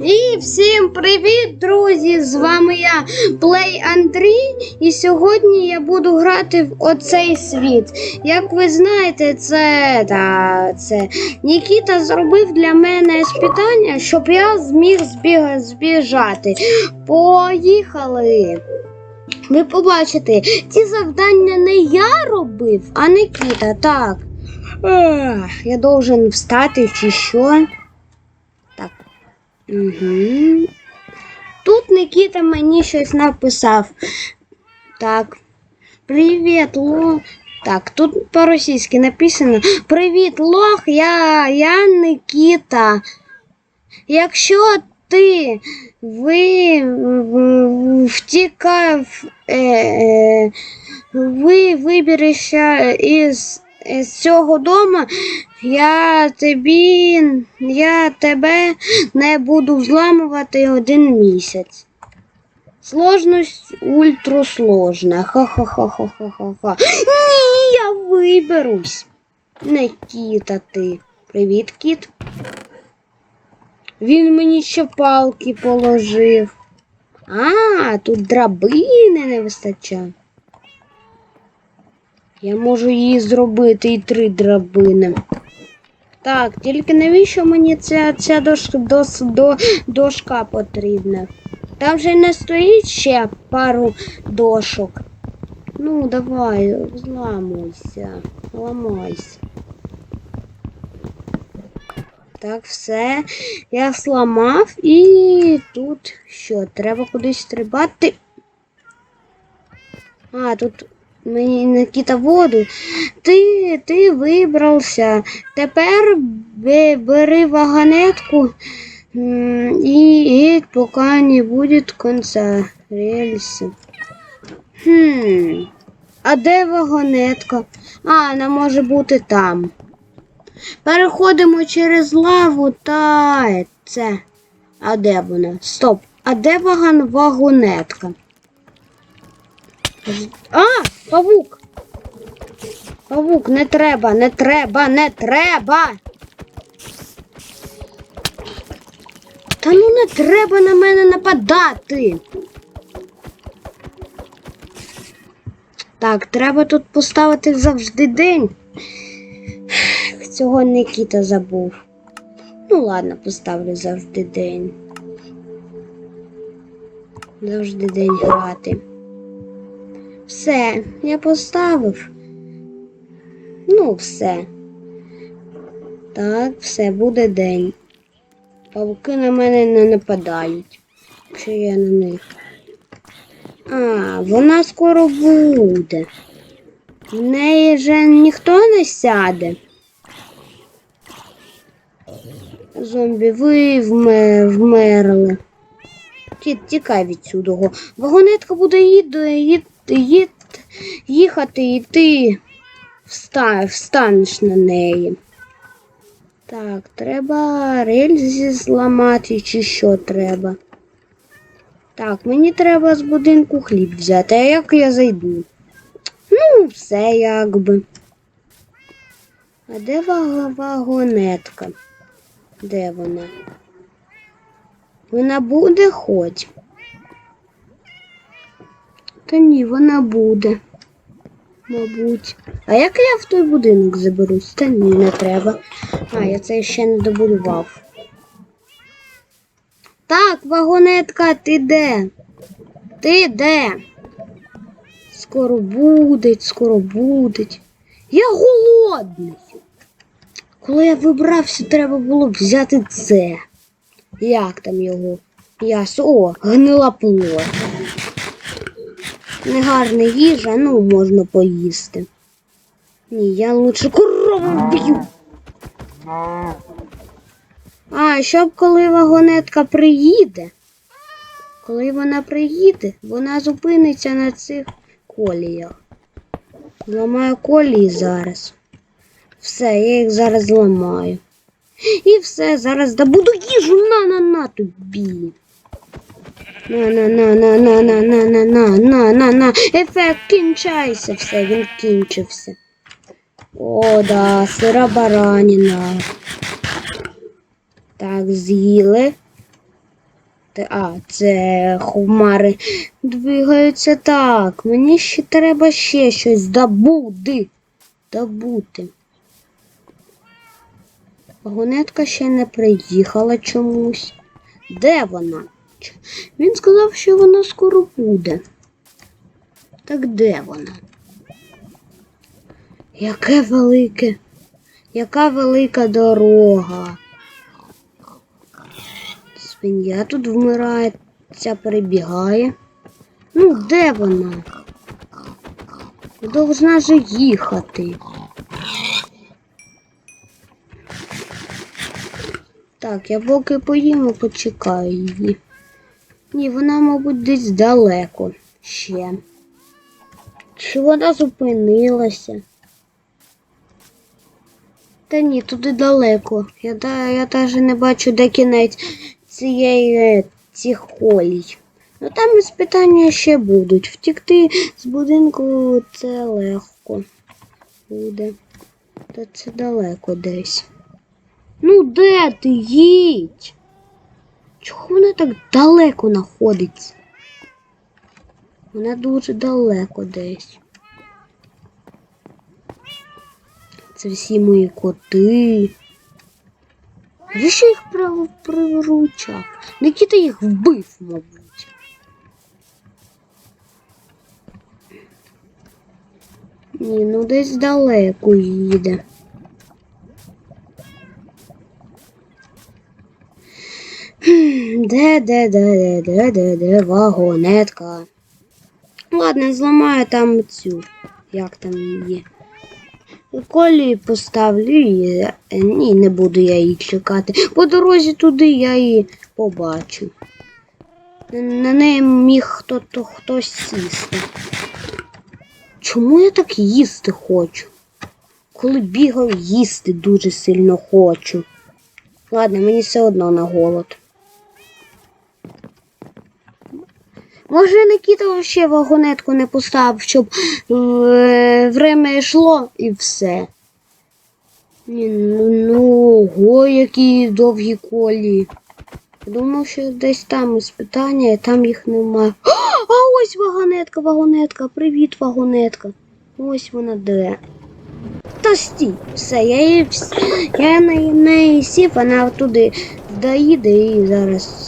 І всім привіт, друзі! З вами я Плей Андрій, і сьогодні я буду грати в оцей світ. Як ви знаєте, це, та, це Нікіта зробив для мене спитання, щоб я зміг збіг, збіжати. Поїхали! Ви побачите, ці завдання не я робив, а Нікіта, так. Ех, я должен встати чи що? Угу. Тут Никита мені щось написав. Так. Привіт, лох. Так, тут по-російськи написано. Привіт, лох, я, я Никита. Якщо ти ви втікав, е, е, ви виберешся із, із цього дому, я тобі, я тебе не буду взламувати один місяць. Сложність ультрасложна. Ха-ха-ха-ха-ха-ха. Ні, я виберусь. Никіта ти. Привіт, кіт. Він мені ще палки положив. А, тут драбини не вистачає. Я можу її зробити і три драбини. Так, тільки навіщо мені ця, ця дош, дос, до, дошка потрібна? Там же не стоїть ще пару дошок. Ну, давай, зламуйся, ламайся. Так, все. Я зламав і тут що? Треба кудись стрибати. А, тут мені Никіта воду. Ти, ти вибрався. Тепер бери вагонетку і едь, поки не буде конца рельси. Хм. А де вагонетка? А, вона може бути там. Переходимо через лаву та це. А де вона? Стоп. А де вагон вагонетка? А, павук. Павук, не треба, не треба, не треба. Та ну не треба на мене нападати. Так, треба тут поставити завжди день. Цього Никіта забув. Ну ладно, поставлю завжди день. Завжди день грати. Все, я поставив. Ну, все. Так, все, буде день. Павуки на мене не нападають. Чи я на них? А, вона скоро буде. В неї же ніхто не сяде. Зомбі, ви вме- вмерли. Ті- Тікай відсюди. Вагонетка буде їд, їд, їд, їхати, і ти вста, встанеш на неї. Так, треба рельси зламати, чи що треба. Так, мені треба з будинку хліб взяти, а як я зайду? Ну, все якби. А де ваг- вагонетка? Де вона? Вона буде хоч? Та ні, вона буде. Мабуть. А як я в той будинок заберусь? Та ні, не треба. А, я це ще не добудував. Так, вагонетка, ти де? Ти де? Скоро будить, скоро будить. Я голодний. Коли я вибрався, треба було б взяти це. Як там його? Ясо. О, гнила плоть. Негарна їжа, ну можна поїсти. Ні, я лучше корову вб'ю. А, щоб коли вагонетка приїде, коли вона приїде, вона зупиниться на цих коліях. Зламаю колії зараз. Все, я їх зараз зламаю. І все, зараз добуду їжу на на на тобі. На на на на на на на на на на на на Ефект кінчайся. Все, він кінчився. О, да, сира бараніна. Так, з'їли. А, це хмари двигаються так. Мені ще треба ще щось добути. Добути. Вагонетка ще не приїхала чомусь. Де вона? Ч- Він сказав, що вона скоро буде. Так де вона? Яке велике, яка велика дорога. Свинья тут вмирає, ця перебігає. Ну, де вона? Должна же їхати. Так, я поки поїм і почекаю її. Ні, вона, мабуть, десь далеко ще. Чи вона зупинилася? Та ні, туди далеко. Я, я навіть не бачу, де кінець цієї е, цих колій. Ну там іспитання ще будуть. Втікти з будинку це легко буде. Та це далеко десь. Ну де ти їдь? Чого вона так далеко знаходиться? Вона дуже далеко десь. Це всі мої коти. Навіщо їх прив- приручав? Никіта їх вбив, мабуть. Ні, ну десь далеко їде. Хм, Де, де, де, де, де, де, де вагонетка? Ладно, зламаю там цю. Як там її? Колі поставлю і е, ні, не буду я її чекати. По дорозі туди я її побачу. На неї міг хто то хтось сісти. Чому я так їсти хочу? Коли бігав, їсти дуже сильно хочу. Ладно, мені все одно на голод. Може, Никіта ще вагонетку не поставив, щоб е, время йшло і все. Ну, ну ого, які довгі колії. Я Думав, що десь там іспитання, і там їх немає. А ось вагонетка, вагонетка, привіт, вагонетка. Ось вона де. Та стій, все, я її я на неї сів, вона туди доїде і зараз.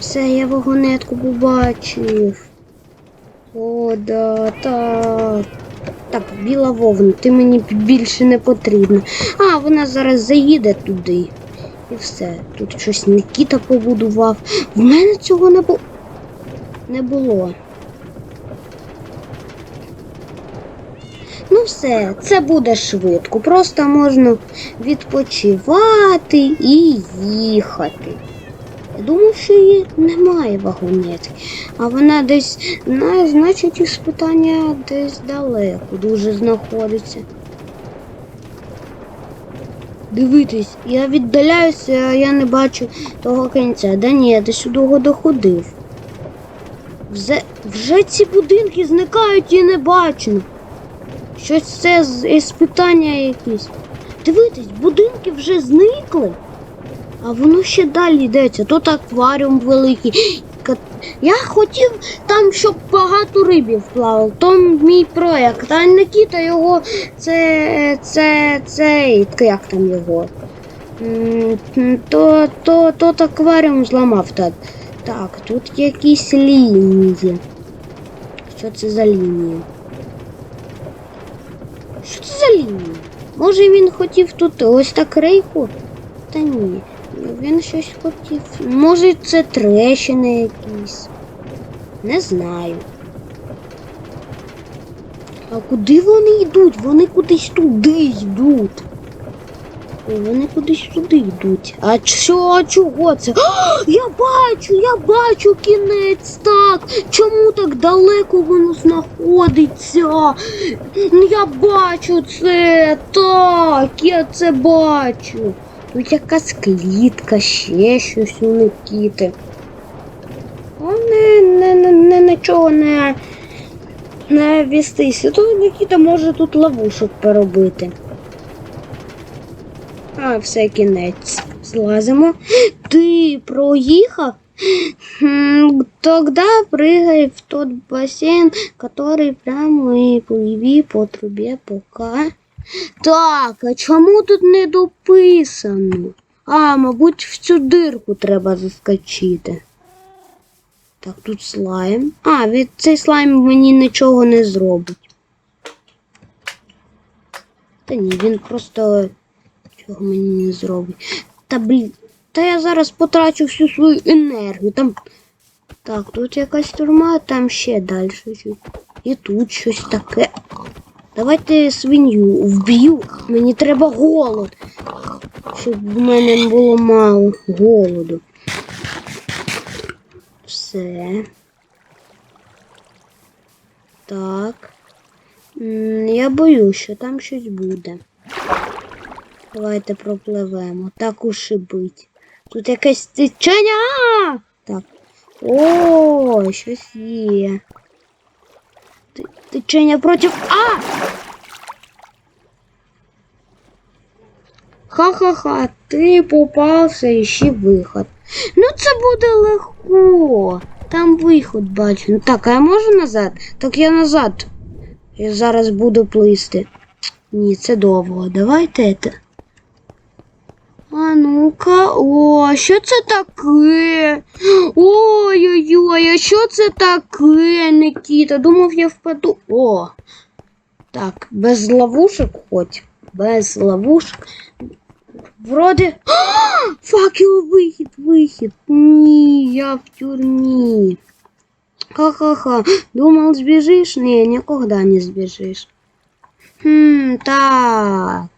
Все, я вагонетку побачив. О, да, так. Так, біла вовна, ти мені більше не потрібна. А, вона зараз заїде туди. І все. Тут щось Нікіта побудував. В мене цього не було. Не було. Ну все, це буде швидко. Просто можна відпочивати і їхати. Думав, що її немає вагонетки, а вона десь, на, значить, іспитання десь далеко дуже знаходиться. Дивитись, я віддаляюся, а я не бачу того кінця. Да ні, я десь сюди доходив. Вже, вже ці будинки зникають і не бачно. Щось це з іспитання якісь. Дивитись, будинки вже зникли. А воно ще далі йдеться. Тут акваріум великий. Я хотів там, щоб багато рибів плавало. То мій проєкт. А Никіта його це. це. це. як там його? То, то, тот акваріум зламав так. Так, тут якісь лінії. Що це за лінії? Що це за лінії? Може він хотів тут ось так рейку? Та ні. Він щось хотів. Може це трещини якісь. Не знаю. А куди вони йдуть? Вони кудись туди йдуть. Вони кудись туди йдуть. А що, чого це? А, я бачу, я бачу кінець так. Чому так далеко воно знаходиться? Ну, Я бачу це. Так, я це бачу. Тут якась клітка, ще щось у Никіти. Вони не, не, не, нічого не, не вістися. То Никіта може тут ловушок поробити. А, все кінець. Злазимо. Ти проїхав? М, Тогда прыгай в тот бассейн, который прямо и плыви по трубе пока. Так, а чому тут не дописано? А, мабуть, в цю дирку треба заскочити. Так, тут слайм. А, від цей слайм мені нічого не зробить. Та ні, він просто чого мені не зробить. Та блін, та я зараз потрачу всю свою енергію. Там. Так, тут якась тюрма, там ще далі щось. І тут щось таке. Давайте свинью вб'ю. Мені треба голод. Щоб в мене було мало голоду. Все. Так. Я боюсь, що там щось буде. Давайте пропливемо. Так уж і бить. Тут якесь течення. Так. О, щось є. Т- Течення проти. А! Ха-ха-ха, ти попався і ще виход. Ну це буде легко. Там виход бачу. Ну, Так, а я можу назад? Так я назад. Я зараз буду плисти. Ні, це довго. Давайте це. А ну-ка, о, що це таке? Ой-ой-ой, а що це таке, Никіта? Думав, я впаду. О. Так, без ловушек хоч. Без ловушек. Вроде. А, факел, вихід, вихід. Ні, я в тюрмі. Ха-ха-ха. Думал, сбежишь? Не, никогда не сбежишь. Хм, так.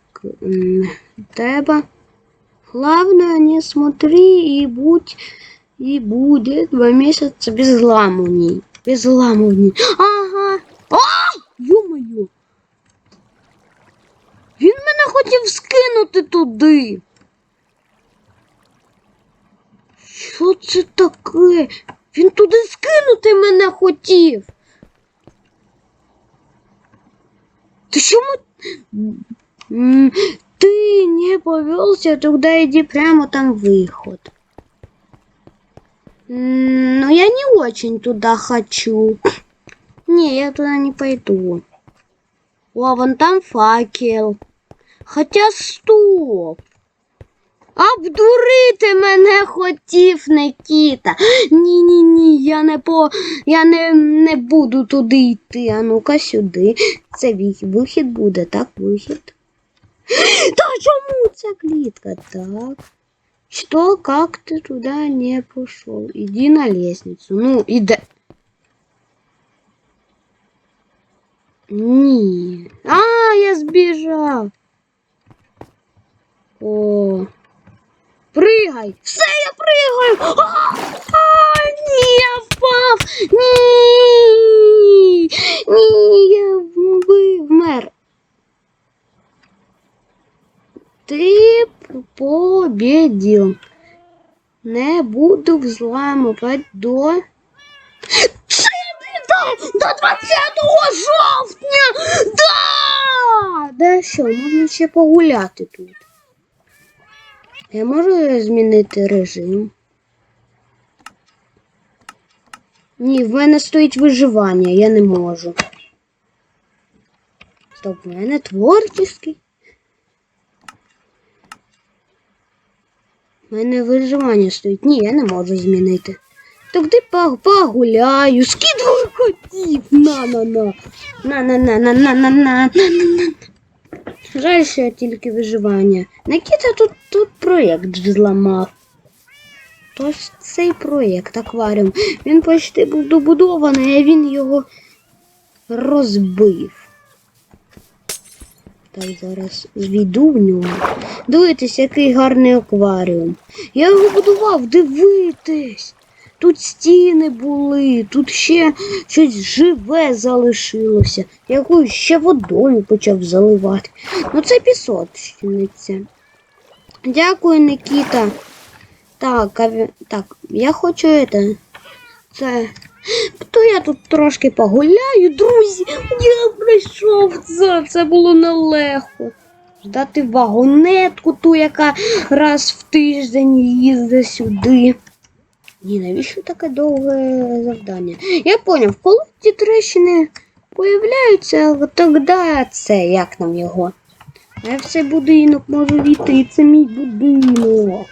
Треба. Главное, не смотри и будь, и будет два месяца без ламуний. Без ламуний. Ага. А! Ё-моё! Він мене хотів скинути туди. Що це таке? Він туди скинути мене хотів. Ти чому? Ты не повелся, тогда иди прямо там выход. Но я не очень туда хочу. Не, я туда не пойду. О, вон там факел. Хотя стоп. Обдурити мене хотів Никіта. Ні, ні, ні, я не по я не, не буду туди йти. А ну-ка сюди. Це вих- вихід буде, так, вихід. Та чому ця клітка? Так. Что, как ты туда не пошел? Иди на лестницу. Ну, иди. Ні. А, я сбежал. О. Прыгай! Все, я прыгаю! А, а, ні, я впав! Ні! Ні, Победил. Не буду взламувати до. До, до 20 жовтня! Да! Да що, можна ще погуляти тут. Я можу змінити режим? Ні, в мене стоїть виживання, я не можу. Стоп, в мене творчий. У мене виживання стоїть. Ні, я не можу змінити. Ти погуляю, скидую котів. На-на-на. На-на-на-на-на-на-на. Жаль, що я тільки виживання. Никіта тут, тут проєкт зламав. Тож цей проєкт акваріум. Він почти був добудований, а він його розбив. Так, зараз звійду в нього. Дивитись, який гарний акваріум. Я його будував, дивитись. Тут стіни були, тут ще щось живе залишилося. Яку ще водою почав заливати. Ну це пісочниця. Дякую, Никіта. Так, а так, я хочу. Це. То я тут трошки погуляю, друзі. Я прийшов це. Це було нелегко. Ждати вагонетку, ту, яка раз в тиждень їздить сюди. Ні, навіщо таке довге завдання? Я поняв, коли ті трещини появляються, тоді це, як нам його? Я в цей будинок можу війти, і це мій будинок.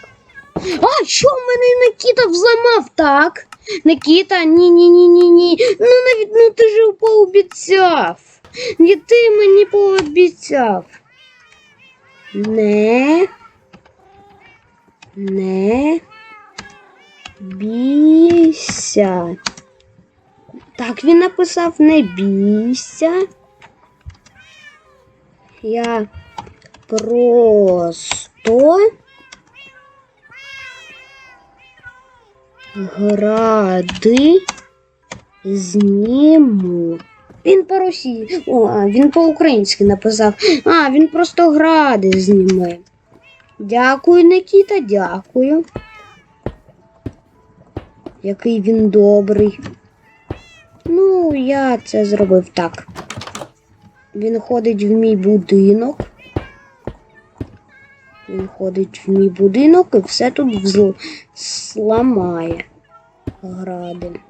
А, що в мене Никіта взламав, так? Никіта, ні, ні, ні, ні, ні. Ну навіть ну ти ж пообіцяв. Ні ти мені пообіцяв. Не. Не. Бійся. Так, він написав не бійся. Я просто гради зніму. Він по росії. О, він по-українськи написав. А, він просто гради зніме. Дякую, Никіта, дякую. Який він добрий. Ну, я це зробив так. Він ходить в мій будинок. Він ходить в мій будинок і все тут взл... сламає. Гради.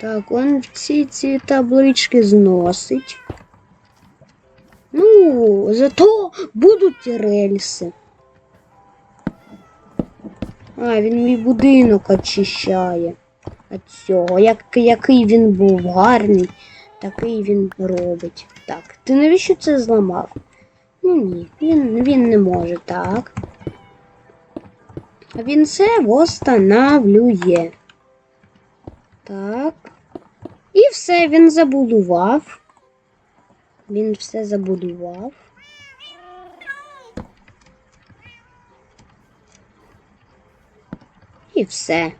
Так, он всі ці таблички зносить. Ну, зато будуть рельси. А, він мій будинок очищає. От цього. Як, який він був гарний, такий він робить. Так, ти навіщо це зламав? Ну ні, він, він не може так. Він це восстанавлює. Так. І все, він забудував. Він все забудував. І все.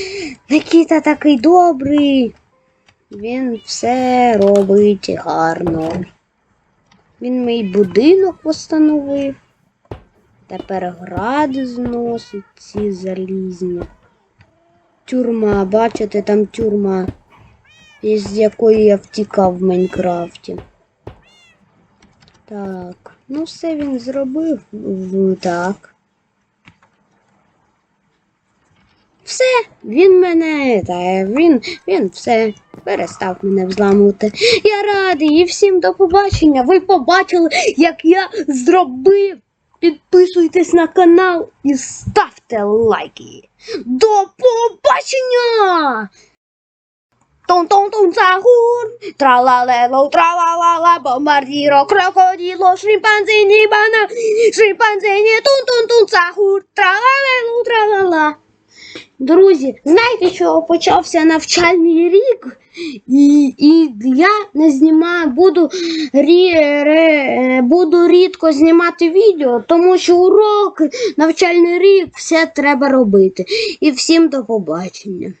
Никіта такий добрий. Він все робить гарно. Він мій будинок постановив. Тепер гради зносить ці залізні. Тюрма, бачите, там тюрма, із якої я втікав в Майнкрафті. Так, ну все він зробив. Так. Все, він мене, та він, він все перестав мене взламувати. Я радий і всім до побачення. Ви побачили, як я зробив. Підписуйтесь на канал і ставте лайки. До побачення! Тон-тон-тон загур, тралалело, тралалала, бомбардіро, крокоділо, шимпанзині, бана, шимпанзині, тун-тун-тун загур, тралалело, тралала. Друзі, знаєте, що почався навчальний рік, і, і я не знімаю, буду, рі, ре, буду рідко знімати відео, тому що урок, навчальний рік, все треба робити. І всім до побачення.